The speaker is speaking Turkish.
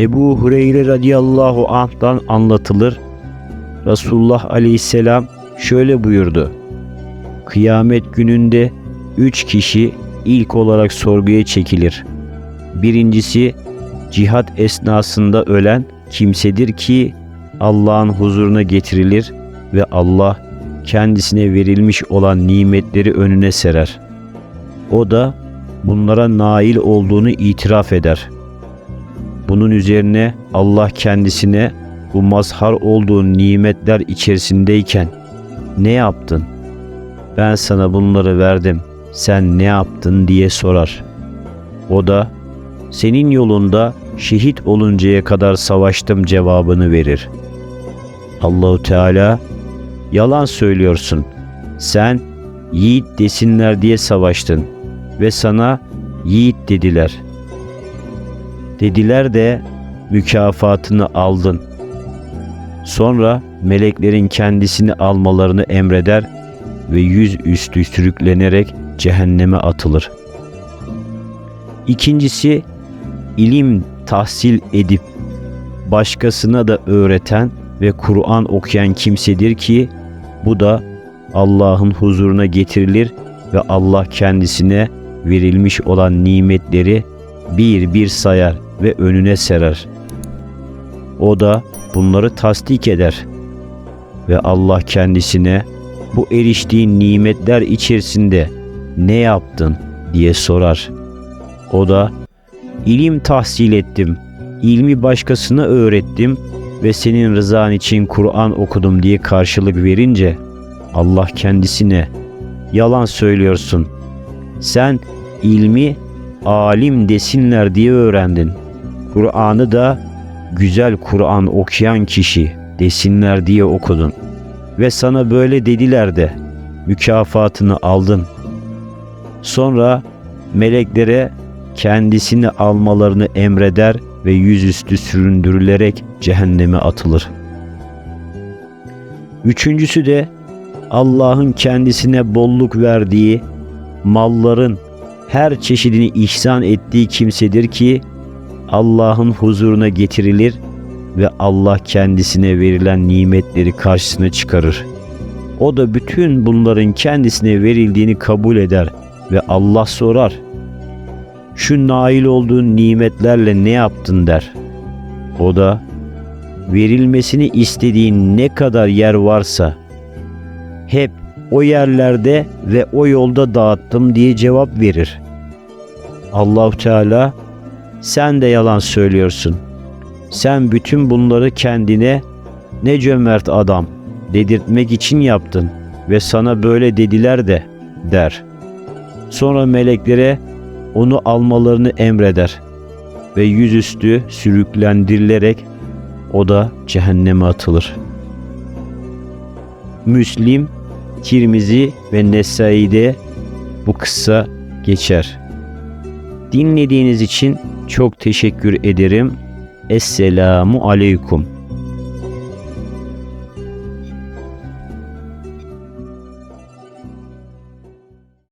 Ebu Hureyre radıyallahu anh'tan anlatılır. Resulullah aleyhisselam şöyle buyurdu. Kıyamet gününde üç kişi ilk olarak sorguya çekilir. Birincisi cihat esnasında ölen kimsedir ki Allah'ın huzuruna getirilir ve Allah kendisine verilmiş olan nimetleri önüne serer. O da bunlara nail olduğunu itiraf eder. Bunun üzerine Allah kendisine bu mazhar olduğu nimetler içerisindeyken ne yaptın? Ben sana bunları verdim. Sen ne yaptın diye sorar. O da senin yolunda şehit oluncaya kadar savaştım cevabını verir. Allahu Teala yalan söylüyorsun. Sen yiğit desinler diye savaştın ve sana yiğit dediler. Dediler de mükafatını aldın. Sonra meleklerin kendisini almalarını emreder ve yüz üstü sürüklenerek cehenneme atılır. İkincisi ilim tahsil edip başkasına da öğreten ve Kur'an okuyan kimsedir ki bu da Allah'ın huzuruna getirilir ve Allah kendisine verilmiş olan nimetleri bir bir sayar ve önüne serer. O da bunları tasdik eder ve Allah kendisine bu eriştiğin nimetler içerisinde ne yaptın diye sorar. O da ilim tahsil ettim, ilmi başkasına öğrettim ve senin rızan için Kur'an okudum diye karşılık verince Allah kendisine yalan söylüyorsun. Sen ilmi alim desinler diye öğrendin. Kur'an'ı da güzel Kur'an okuyan kişi desinler diye okudun. Ve sana böyle dediler de mükafatını aldın. Sonra meleklere kendisini almalarını emreder ve yüzüstü süründürülerek cehenneme atılır. Üçüncüsü de Allah'ın kendisine bolluk verdiği malların her çeşidini ihsan ettiği kimsedir ki Allah'ın huzuruna getirilir ve Allah kendisine verilen nimetleri karşısına çıkarır. O da bütün bunların kendisine verildiğini kabul eder ve Allah sorar. Şu nail olduğun nimetlerle ne yaptın der. O da verilmesini istediğin ne kadar yer varsa hep o yerlerde ve o yolda dağıttım diye cevap verir. Allahu Teala sen de yalan söylüyorsun. Sen bütün bunları kendine ne cömert adam dedirtmek için yaptın ve sana böyle dediler de der. Sonra meleklere onu almalarını emreder ve yüzüstü sürüklendirilerek o da cehenneme atılır. Müslim, Tirmizi ve Nesai'de bu kıssa geçer. Dinlediğiniz için çok teşekkür ederim. Esselamu Aleyküm.